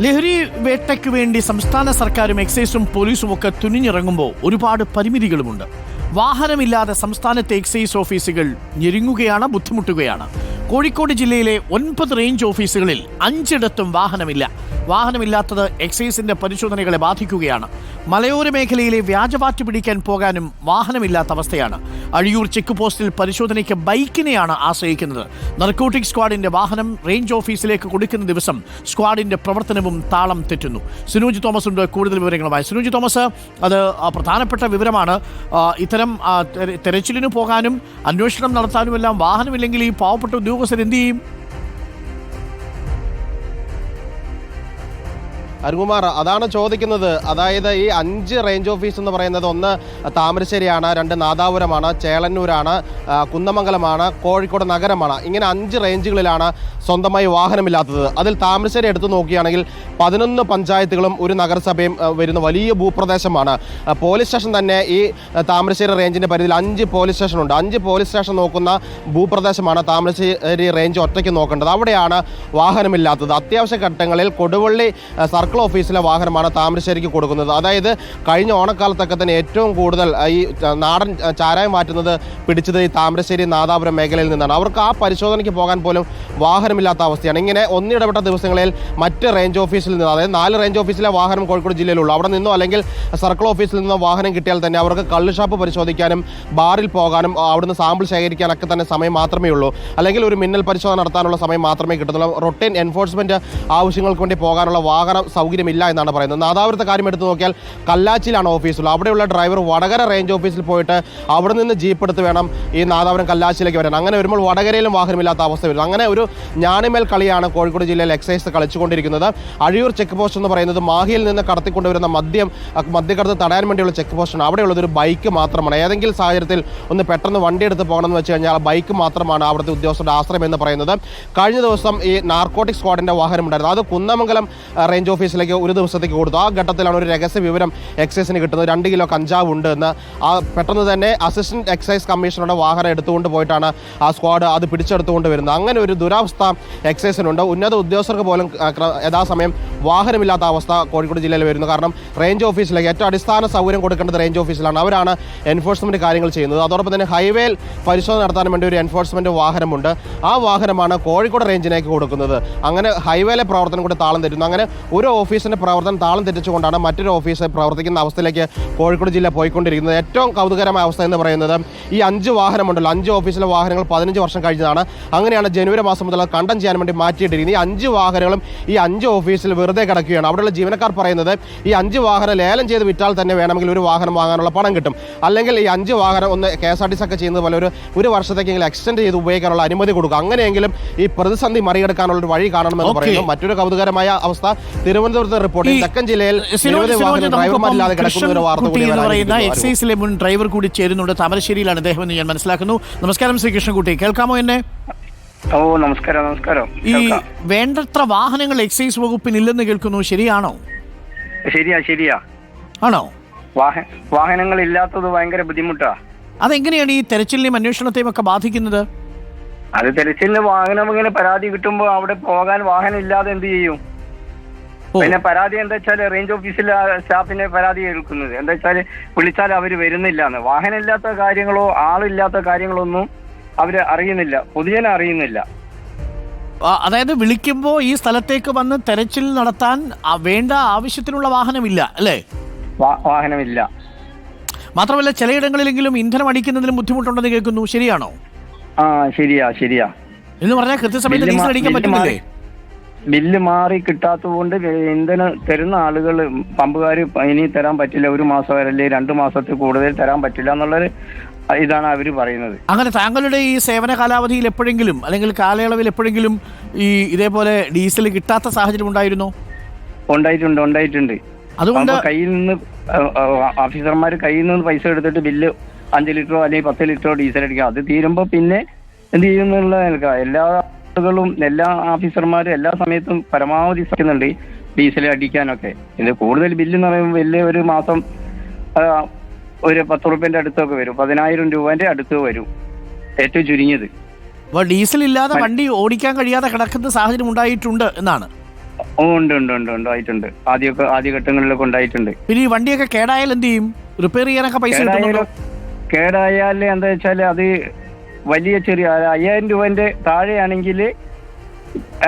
ലഹരി വേട്ടയ്ക്ക് വേണ്ടി സംസ്ഥാന സർക്കാരും എക്സൈസും പോലീസും ഒക്കെ തുനിഞ്ഞിറങ്ങുമ്പോൾ ഒരുപാട് പരിമിതികളുമുണ്ട്. വാഹനമില്ലാതെ സംസ്ഥാനത്തെ എക്സൈസ് ഓഫീസുകൾ ഞെരുങ്ങുകയാണ് ബുദ്ധിമുട്ടുകയാണ്. കോഴിക്കോട് ജില്ലയിലെ ഒൻപത് റേഞ്ച് ഓഫീസുകളിൽ അഞ്ചിടത്തും വാഹനമില്ല. വാഹനമില്ലാത്തത് എക്സൈസിന്റെ പരിശോധനകളെ ബാധിക്കുകയാണ്. മലയോര മേഖലയിലെ വ്യാജവാറ്റ് പിടിക്കാൻ പോകാനും വാഹനമില്ലാത്ത അവസ്ഥയാണ്. അഴിയൂർ ചെക്ക് പോസ്റ്റിൽ പരിശോധനയ്ക്ക് ബൈക്കിനെയാണ് ആശ്രയിക്കുന്നത്. നർക്കോട്ടിക് സ്ക്വാഡിന്റെ വാഹനം റേഞ്ച് ഓഫീസിലേക്ക് കൊടുക്കുന്ന ദിവസം സ്ക്വാഡിന്റെ പ്രവർത്തനവും താളം തെറ്റുന്നു. സുനോജ് തോമസ് ഉണ്ട്. കൂടുതൽ വിവരങ്ങളുമായി സുനോജ് തോമസ് അത് പ്രധാനപ്പെട്ട വിവരമാണ്. ഇത്തരം തെരച്ചിലിന് പോകാനും അന്വേഷണം നടത്താനുമെല്ലാം വാഹനമില്ലെങ്കിൽ ഈ പാവപ്പെട്ട ഉദ്യോഗസ്ഥർ എന്ത് ചെയ്യും? അരുകുമാർ അതാണ് ചോദിക്കുന്നത്. അതായത് ഈ അഞ്ച് റേഞ്ച് ഓഫീസ് എന്ന് പറയുന്നത് ഒന്ന് താമരശ്ശേരിയാണ് രണ്ട് നാദാപുരമാണ് ചേളന്നൂരാണ് കുന്നമംഗലമാണ് കോഴിക്കോട് നഗരമാണ്. ഇങ്ങനെ അഞ്ച് റേഞ്ചുകളിലാണ് സ്വന്തമായി വാഹനമില്ലാത്തത്. അതിൽ താമരശ്ശേരി എടുത്തു നോക്കുകയാണെങ്കിൽ പതിനൊന്ന് പഞ്ചായത്തുകളും ഒരു നഗരസഭയും വരുന്ന വലിയ ഭൂപ്രദേശമാണ്. പോലീസ് സ്റ്റേഷൻ തന്നെ ഈ താമരശ്ശേരി റേഞ്ചിന്റെ പരിധിയിൽ അഞ്ച് പോലീസ് സ്റ്റേഷനുണ്ട് അഞ്ച് പോലീസ് സ്റ്റേഷൻ നോക്കുന്ന ഭൂപ്രദേശമാണ് താമരശ്ശേരി റേഞ്ച് ഒറ്റയ്ക്ക് നോക്കേണ്ടത്. അവിടെയാണ് വാഹനമില്ലാത്തത്. അത്യാവശ്യ ഘട്ടങ്ങളിൽ കൊടുവള്ളി ആ, സർക്കിൾ ഓഫീസിലെ വാഹനമാണ് താമരശ്ശേരിക്ക് കൊടുക്കുന്നത്. അതായത് കഴിഞ്ഞ ഓണക്കാലത്തൊക്കെ തന്നെ ഏറ്റവും കൂടുതൽ ഈ നാടൻ ചാരായം മാറ്റുന്നത് പിടിച്ചത് ഈ താമരശ്ശേരി നാദാപുരം മേഖലയിൽ നിന്നാണ്. അവർക്ക് ആ പരിശോധനയ്ക്ക് പോകാൻ പോലും വാഹനമില്ലാത്ത അവസ്ഥയാണ്. ഇങ്ങനെ ഒന്നിടപെട്ട ദിവസങ്ങളിൽ മറ്റ് റേഞ്ച് ഓഫീസിൽ നിന്ന് അതായത് നാല് റേഞ്ച് ഓഫീസിലെ വാഹനം കോഴിക്കോട് ജില്ലയിലുള്ളൂ. അവിടെ നിന്നോ അല്ലെങ്കിൽ സർക്കിൾ ഓഫീസിൽ നിന്നോ വാഹനം കിട്ടിയാൽ തന്നെ അവർക്ക് കള്ള് ഷാപ്പ് പരിശോധിക്കാനും ബാറിൽ പോകാനും അവിടുന്ന് സാമ്പിൾ ശേഖരിക്കാനൊക്കെ തന്നെ സമയം മാത്രമേ ഉള്ളൂ. അല്ലെങ്കിൽ ഒരു മിന്നൽ പരിശോധന നടത്താനുള്ള സമയം മാത്രമേ കിട്ടത്തുള്ളൂ. റൊട്ടീൻ എൻഫോഴ്സ്മെന്റ് ആവശ്യങ്ങൾക്ക് വേണ്ടി പോകാനുള്ള വാഹന സൗകര്യമില്ല എന്നാണ് പറയുന്നത്. നാദാപുരത്തെ കാര്യം എടുത്തു നോക്കിയാൽ കല്ലാച്ചിലാണ് ഓഫീസുള്ളത്. അവിടെയുള്ള ഡ്രൈവർ വടകര റേഞ്ച് ഓഫീസിൽ പോയിട്ട് അവിടെ നിന്ന് ജീപ്പ് എടുത്ത് വേണം ഈ നാദാപുരം കല്ലാച്ചിലേക്ക് വരാൻ. അങ്ങനെ വരുമ്പോൾ വടകരയിലും വാഹനമില്ലാത്ത അവസ്ഥ വരുന്നത് അങ്ങനെ ഒരു ഞാണിമേൽ കളിയാണ് കോഴിക്കോട് ജില്ലയിൽ എക്സൈസ് കളിച്ചുകൊണ്ടിരിക്കുന്നത്. അഴിയൂർ ചെക്ക് പോസ്റ്റ് എന്ന് പറയുന്നത് മാഹിയിൽ നിന്ന് കടത്തിക്കൊണ്ടുവരുന്ന മദ്യം മദ്യക്കടത്ത് തടയാൻ വേണ്ടിയുള്ള ചെക്ക് പോസ്റ്റാണ്. അവിടെയുള്ളത് ഒരു ബൈക്ക് മാത്രമാണ്. ഏതെങ്കിലും സാഹചര്യത്തിൽ ഒന്ന് പെട്ടെന്ന് വണ്ടി എടുത്ത് പോകണമെന്ന് വെച്ച് കഴിഞ്ഞാൽ ബൈക്ക് മാത്രമാണ് അവിടുത്തെ ഉദ്യോഗസ്ഥരുടെ ആശ്രയം എന്ന് പറയുന്നത്. കഴിഞ്ഞ ദിവസം ഈ നാർക്കോട്ടിക് സ്ക്വാഡിന്റെ വാഹനം ഉണ്ടായിരുന്നു അത് കുന്നമംഗലം റേഞ്ച് റേഞ്ച് ഓഫീസിലേക്ക് ഒരു ദിവസത്തേക്ക് കൊടുത്തു. ആ ഘട്ടത്തിലാണ് ഒരു രഹസ്യ വിവരം എക്സൈസിന് കിട്ടുന്നത്. രണ്ട് കിലോ കഞ്ചാവ് ഉണ്ട് എന്ന്. ആ പെട്ടെന്ന് തന്നെ അസിസ്റ്റന്റ് എക്സൈസ് കമ്മീഷണറുടെ വാഹനം എടുത്തുകൊണ്ട് പോയിട്ടാണ് ആ സ്ക്വാഡ് അത് പിടിച്ചെടുത്തുകൊണ്ട് വരുന്നത്. അങ്ങനെ ഒരു ദുരാവസ്ഥ എക്സൈസിനുണ്ട് ഉന്നത ഉദ്യോഗസ്ഥർക്ക് പോലും യഥാസമയം വാഹനമില്ലാത്ത അവസ്ഥ കോഴിക്കോട് ജില്ലയിൽ വരുന്നു. കാരണം റേഞ്ച് ഓഫീസിലേക്ക് ഏറ്റവും അടിസ്ഥാന സൗകര്യം കൊടുക്കേണ്ടത് റേഞ്ച് ഓഫീസിലാണ് അവരാണ് എൻഫോഴ്സ്മെന്റ് കാര്യങ്ങൾ ചെയ്യുന്നത്. അതോടൊപ്പം തന്നെ ഹൈവേയിൽ പരിശോധന നടത്താൻ വേണ്ടി ഒരു എൻഫോഴ്സ്മെന്റ് വാഹനമുണ്ട്. ആ വാഹനമാണ് കോഴിക്കോട് റേഞ്ചിനേക്ക് കൊടുക്കുന്നത്. അങ്ങനെ ഹൈവേയിലെ പ്രവർത്തനം കൂടി താളം തെറ്റുന്നു. അങ്ങനെ ഒരു ഓഫീസിന്റെ പ്രവർത്തനം താളം തെറ്റിച്ചുകൊണ്ടാണ് മറ്റൊരു ഓഫീസ് പ്രവർത്തിക്കുന്ന അവസ്ഥയിലേക്ക് കോഴിക്കോട് ജില്ല പോയിക്കൊണ്ടിരിക്കുന്നത്. ഏറ്റവും കൗതുകരമായ അവസ്ഥ എന്ന് പറയുന്നത് ഈ അഞ്ച് വാഹനമുണ്ടല്ലോ. അഞ്ച് ഓഫീസിലെ വാഹനങ്ങൾ പതിനഞ്ച് വർഷം കഴിഞ്ഞതാണ്. അങ്ങനെയാണ് ജനുവരി മാസം മുതൽ കണ്ടം ചെയ്യാൻ വേണ്ടി മാറ്റിയിട്ടിരിക്കുന്നത്. ഈ അഞ്ച് വാഹനങ്ങളും ഈ അഞ്ച് ഓഫീസിൽ വെറുതെ കിടക്കുകയാണ്. അവിടെയുള്ള ജീവനക്കാർ പറയുന്നത് ഈ അഞ്ച് വാഹനം ലേലം ചെയ്ത് വിറ്റാൽ തന്നെ വേണമെങ്കിൽ ഒരു വാഹനം വാങ്ങാനുള്ള പണം കിട്ടും. അല്ലെങ്കിൽ ഈ അഞ്ച് വാഹനം ഒന്ന് K S R T C ഒക്കെ ചെയ്യുന്നത് പോലെ ഒരു ഒരു വർഷത്തേക്കെങ്കിലും എക്സ്റ്റെൻഡ് ചെയ്ത് ഉപയോഗിക്കാനുള്ള അനുമതി കൊടുക്കുക. അങ്ങനെയെങ്കിലും ഈ പ്രതിസന്ധി മറികടക്കാനുള്ള ഒരു വഴി കാണണമെന്ന്. പറയുന്നു. മറ്റൊരു കൗതുകരമായ അവസ്ഥ തിരുവനന്തപുരത്തെ റിപ്പോർട്ട് തെക്കൻ ജില്ലയിൽ സിനോജ് നിരവധി സിനോജ് വാഹനം ഡ്രൈവർമാരില്ലാതെ കിടക്കുന്ന ഒരു വാർത്ത കൃഷ്ണൻകുട്ടി കൂടി എന്ന് പറയുന്ന എക്സൈസിലെ മുൻ ഡ്രൈവർ കൂടി ചേരുന്നുണ്ട് താമരശ്ശേരിയിലാണ്. അദ്ദേഹം എന്ന് ഞാൻ മനസ്സിലാക്കുന്നു. നമസ്കാരം ശ്രീ കൃഷ്ണൻകുട്ടി. കേൾക്കാമോ എന്നെ? ഓ നമസ്കാരം നമസ്കാരം. ഈ. വേണ്ടത്ര വാഹനങ്ങൾ എക്സൈസ് വകുപ്പിന് ഇല്ലെന്ന് കേൾക്കുന്നു. ശരിയാണോ? ശരിയാ ശരിയാ. ആണോ? വാഹനങ്ങൾ ഇല്ലാത്തത് ഭയങ്കര ബുദ്ധിമുട്ടാ. അതെങ്ങനെയാണ് ഈ തെരച്ചിലിനെയും അന്വേഷണത്തെയും ഒക്കെ ബാധിക്കുന്നത്? അത് തെരച്ചിലിന് വാഹനം ഇങ്ങനെ പരാതി കിട്ടുമ്പോ അവിടെ പോകാൻ വാഹനം ഇല്ലാതെ എന്ത് ചെയ്യും? പിന്നെ പരാതി എന്താ വെച്ചാൽ റേഞ്ച് ഓഫീസിലെ സ്റ്റാഫിനെ പരാതി കേൾക്കുന്നത് എന്താ വെച്ചാൽ വിളിച്ചാൽ അവർ വരുന്നില്ല എന്ന് വാഹനം ഇല്ലാത്ത കാര്യങ്ങളോ ആളില്ലാത്ത കാര്യങ്ങളൊന്നും അവർ അറിയുന്നില്ല. പൊതുജന അറിയുന്നില്ല. അതായത് വിളിക്കുമ്പോൾ ഈ സ്ഥലത്തേക്ക് വന്ന് തെരച്ചിൽ നടത്താൻ വേണ്ട ആവശ്യത്തിനുള്ള വാഹനമില്ല അല്ലേ? വാഹനമില്ല. മാത്രമല്ല ചിലയിടങ്ങളിലെങ്കിലും ഇന്ധനം അടിക്കുന്നതിലും ബുദ്ധിമുട്ടുണ്ടെന്ന് കേൾക്കുന്നു. ശരിയാണോ? ആ ശരിയാ ശരിയാ. എന്ന് പറഞ്ഞാൽ കൃത്യസമയത്ത് ഡീസൽ അടിക്കാൻ പറ്റുന്നില്ലേ ബില്ല് മാറി കിട്ടാത്തത് കൊണ്ട് ഇന്ധനം തരുന്ന ആളുകൾ പമ്പുകാർ ഇനി തരാൻ പറ്റില്ല. ഒരു മാസം അല്ലെങ്കിൽ രണ്ട് മാസത്തിൽ കൂടുതൽ തരാൻ പറ്റില്ല എന്നുള്ളൊരു ഇതാണ് അവർ പറയുന്നത്. അങ്ങനെ താങ്കളുടെ ഈ സേവന കാലാവധിയിൽ എപ്പോഴെങ്കിലും അല്ലെങ്കിൽ കാലയളവിൽ എപ്പോഴെങ്കിലും ഈ ഇതേപോലെ ഡീസൽ കിട്ടാത്ത സാഹചര്യം ഉണ്ടായിരുന്നോ? ഉണ്ടായിട്ടുണ്ട് ഉണ്ടായിട്ടുണ്ട്. അതുകൊണ്ട് കയ്യിൽ നിന്ന് ഓഫീസർമാർ കയ്യിൽ നിന്ന് പൈസ എടുത്തിട്ട് ബില്ല് അഞ്ച് ലിറ്ററോ അല്ലെങ്കിൽ പത്ത് ലിറ്ററോ ഡീസൽ അടിക്കുക. അത് തീരുമ്പോൾ പിന്നെ എന്ത് ചെയ്യുന്നുള്ള എല്ലാ ആളുകളും എല്ലാ ഓഫീസർമാരും എല്ലാ സമയത്തും പരമാവധി ശ്രമിക്കുന്നുണ്ട് ഡീസൽ അടിക്കാനൊക്കെ. ഇത് കൂടുതൽ ബില്ല് എന്ന് പറയുമ്പോൾ വലിയ ഒരു മാസം ഒരു പത്ത് റുപ്യന്റെ അടുത്തൊക്കെ വരും. പതിനായിരം രൂപന്റെ അടുത്ത് വരും. ഏറ്റവും ചുരുങ്ങിയത്. അപ്പോൾ ഡീസൽ ഇല്ലാതെ വണ്ടി ഓടിക്കാൻ കഴിയാതെ കിടക്കുന്ന സാഹചര്യം ഉണ്ടായിട്ടുണ്ട് എന്നാണ്. ഉണ്ട് ഉണ്ട് ഉണ്ട് ഉണ്ടായിട്ടുണ്ട്. ആദ്യമൊക്കെ ആദ്യഘട്ടങ്ങളിലൊക്കെ ഉണ്ടായിട്ടുണ്ട്. പിന്നെ ഈ വണ്ടിയൊക്കെ കേടായാൽ എന്ത് ചെയ്യും? റിപ്പയർ ചെയ്യാനൊക്കെ പൈസ കിട്ടുന്നുണ്ടോ? കേടായാലും കേടായാൽ എന്താ വെച്ചാൽ അത് വലിയ ചെറിയ അയ്യായിരം രൂപന്റെ താഴെയാണെങ്കിൽ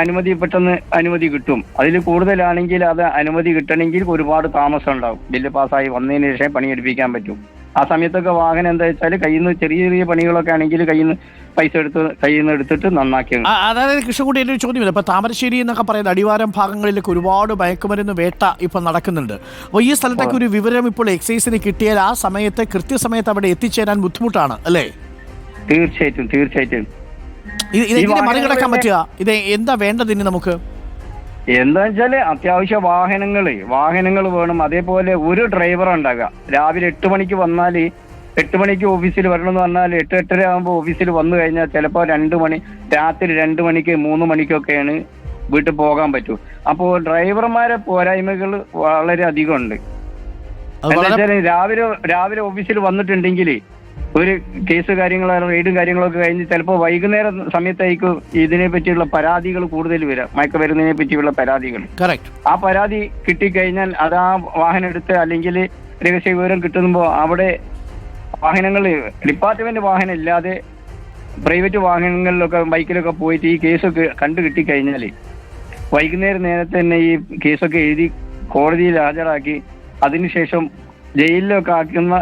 അനുമതി പെട്ടെന്ന് അനുമതി കിട്ടും. അതിൽ കൂടുതലാണെങ്കിൽ അത് അനുമതി കിട്ടണമെങ്കിൽ ഒരുപാട് താമസം ഉണ്ടാവും. ബില്ല് പാസ്സായി വന്നതിന് ശേഷം പണിയെടുപ്പിക്കാൻ പറ്റും. ആ സമയത്തൊക്കെ വാഹനം എന്താ വെച്ചാൽ കയ്യിൽ നിന്ന് ചെറിയ ചെറിയ പണികളൊക്കെ ആണെങ്കിൽ കയ്യിൽ നിന്ന് പൈസ എടുത്ത് കയ്യിൽ നിന്ന് എടുത്തിട്ട് നന്നാക്കി അതായത് കൃഷ്ണൻകുട്ടി എന്റെ ഒരു ചോദ്യമില്ല ഇപ്പൊ താമരശ്ശേരി എന്നൊക്കെ പറയുന്ന അടിവാരം ഭാഗങ്ങളിലൊക്കെ ഒരുപാട് മയക്കുമരുന്ന് വേട്ട ഇപ്പൊ നടക്കുന്നുണ്ട്. അപ്പോൾ ഈ സ്ഥലത്തൊക്കെ ഒരു വിവരം ഇപ്പോൾ എക്സൈസിന് കിട്ടിയാൽ ആ സമയത്ത് കൃത്യസമയത്ത് അവിടെ എത്തിച്ചേരാൻ ബുദ്ധിമുട്ടാണ് അല്ലേ? തീർച്ചയായിട്ടും തീർച്ചയായിട്ടും. ഇതെങ്ങനെ മറികടക്കാൻ പറ്റുക? ഇത് എന്താ വേണ്ടത് ഇനി നമുക്ക്? എന്താ വെച്ചാൽ അത്യാവശ്യ വാഹനങ്ങൾ വാഹനങ്ങൾ വേണം. അതേപോലെ ഒരു ഡ്രൈവർ ഉണ്ടാകുക രാവിലെ എട്ട് മണിക്ക് വന്നാൽ എട്ട് മണിക്ക് ഓഫീസിൽ വരണം എന്ന് പറഞ്ഞാൽ എട്ട് എട്ടര ആകുമ്പോൾ ഓഫീസിൽ വന്നു കഴിഞ്ഞാൽ ചിലപ്പോൾ രണ്ട് മണി രാത്രി രണ്ട് മണിക്ക് മൂന്ന് മണിക്കൊക്കെയാണ് വീട്ടിൽ പോകാൻ പറ്റൂ. അപ്പോൾ ഡ്രൈവർമാരെ പോരായ്മകൾ വളരെ അധികം ഉണ്ട് രാവിലെ രാവിലെ ഓഫീസിൽ വന്നിട്ടുണ്ടെങ്കിൽ ഒരു കേസ് കാര്യങ്ങളോ റെയ്ഡും കാര്യങ്ങളൊക്കെ കഴിഞ്ഞ് ചിലപ്പോൾ വൈകുന്നേരം സമയത്തായിരിക്കും ഇതിനെ പറ്റിയുള്ള പരാതികൾ കൂടുതൽ വരാം മയക്കുമരുന്നിനെ പറ്റിയുള്ള പരാതികൾ ആ പരാതി കിട്ടിക്കഴിഞ്ഞാൽ അത് ആ വാഹനം എടുത്ത് അല്ലെങ്കിൽ രഹസ്യ വിവരം കിട്ടുമ്പോൾ അവിടെ വാഹനങ്ങൾ ഡിപ്പാർട്ട്മെന്റ് വാഹനം ഇല്ലാതെ പ്രൈവറ്റ് വാഹനങ്ങളിലൊക്കെ ബൈക്കിലൊക്കെ പോയിട്ട് ഈ കേസൊക്കെ കണ്ടു കിട്ടിക്കഴിഞ്ഞാൽ വൈകുന്നേരം നേരത്തെ തന്നെ ഈ കേസൊക്കെ എഴുതി കോടതിയിൽ ഹാജരാക്കി അതിനുശേഷം ജയിലിലൊക്കെ ആക്കുന്ന.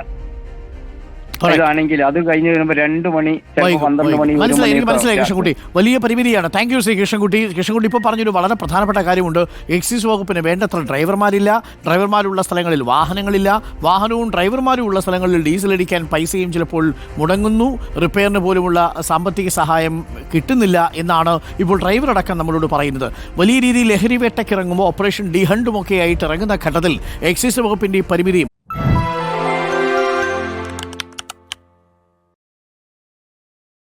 ഇതാണെങ്കിൽ അത് കഴിഞ്ഞ് വരുമ്പോൾ രണ്ട് മണി പന്ത്രണ്ട് മണി മനസ്സിലായി എനിക്ക് മനസ്സിലായി കൃഷ്ണൻകുട്ടി. വലിയ പരിമിതിയാണ്. Thank you Shri Krishnankutty. Krishnankutty ഇപ്പോൾ പറഞ്ഞൊരു വളരെ പ്രധാനപ്പെട്ട കാര്യമുണ്ട്. എക്സൈസ് വകുപ്പിന് വേണ്ടത്ര ഡ്രൈവർമാരില്ല. ഡ്രൈവർമാരുള്ള സ്ഥലങ്ങളിൽ വാഹനങ്ങളില്ല. വാഹനവും ഡ്രൈവർമാരും ഉള്ള സ്ഥലങ്ങളിൽ ഡീസൽ അടിക്കാൻ പൈസയും ചിലപ്പോൾ മുടങ്ങുന്നു. റിപ്പയറിന് പോലുമുള്ള സാമ്പത്തിക സഹായം കിട്ടുന്നില്ല എന്നാണ് ഇപ്പോൾ ഡ്രൈവർ അടക്കം നമ്മളോട് പറയുന്നത്. വലിയ രീതിയിൽ ലഹരി വേട്ടയ്ക്ക് ഇറങ്ങുമ്പോൾ ഓപ്പറേഷൻ ഡി ഹണ്ടുമൊക്കെ ആയിട്ട് ഇറങ്ങുന്ന ഘട്ടത്തിൽ എക്സൈസ് വകുപ്പിന്റെ ഈ പരിമിതിയും